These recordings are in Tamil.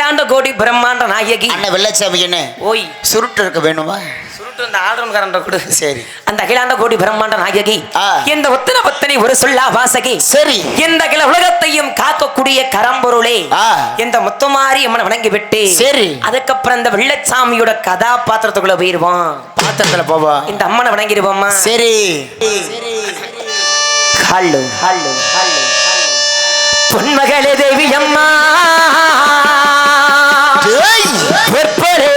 அகிலாண்ட கோடி பிரம்மாண்ட நாயகி. அண்ணன் வெள்ளச்சாமி என்ன? ஓய். சுருட்டு இருக்க வேணுமா? சுருட்டு இந்த ஆர்டர் கரண்ட கொடு. சரி. அந்த அகிலாண்ட கோடி பிரம்மாண்ட நாயகி. இந்த ஒத்தன பத்தனை ஒரு சொல்லா வாசகி சரி. இந்த அகில உலகத்தையும் காக்கக்கூடிய கரம்பொருளே. இந்த முத்துமாரி அம்மனை வணங்கி விட்டு சரி. அதுக்கப்புறம் இந்த வெள்ளச்சாமியோட கதாபாத்திரத்துக்குள்ள போயிருவோம் பாத்திரத்துல போவா? இந்த அம்மனை வணங்கிடுவோமா? சரி. ஹல்லு ஹல்லு ஹல்லு பொன்மகளே தேவி அம்மா. ஏய்! பொற்பரே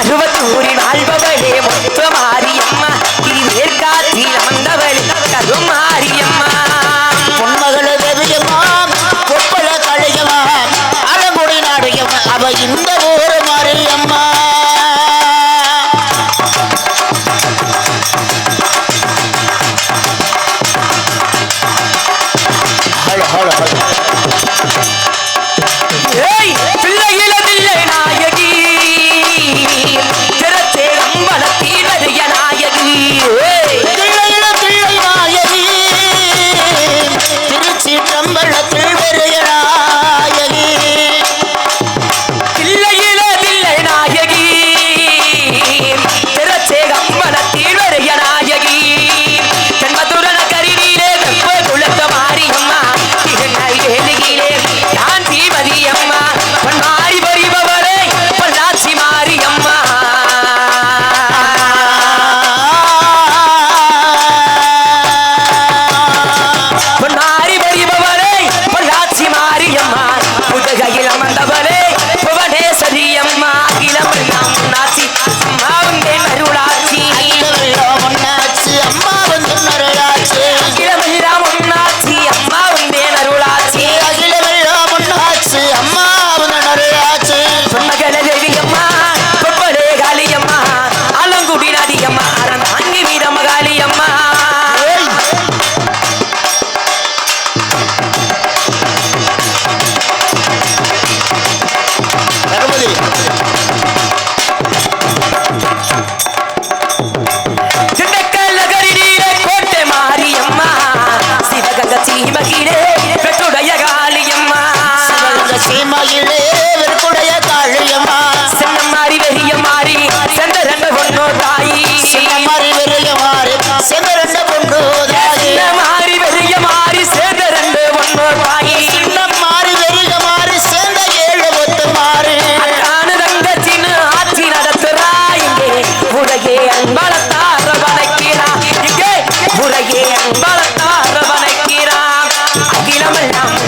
அருவத்தூரில் வாழ்பவளே மொத்த மாரியம்மா இது நேர்காற்றில் அமர்ந்தவளே கரும் மாரியம்மா. பொன்மகள வெறியம்மா கொப்பல கலையம்மா அகிலமெல்லாம்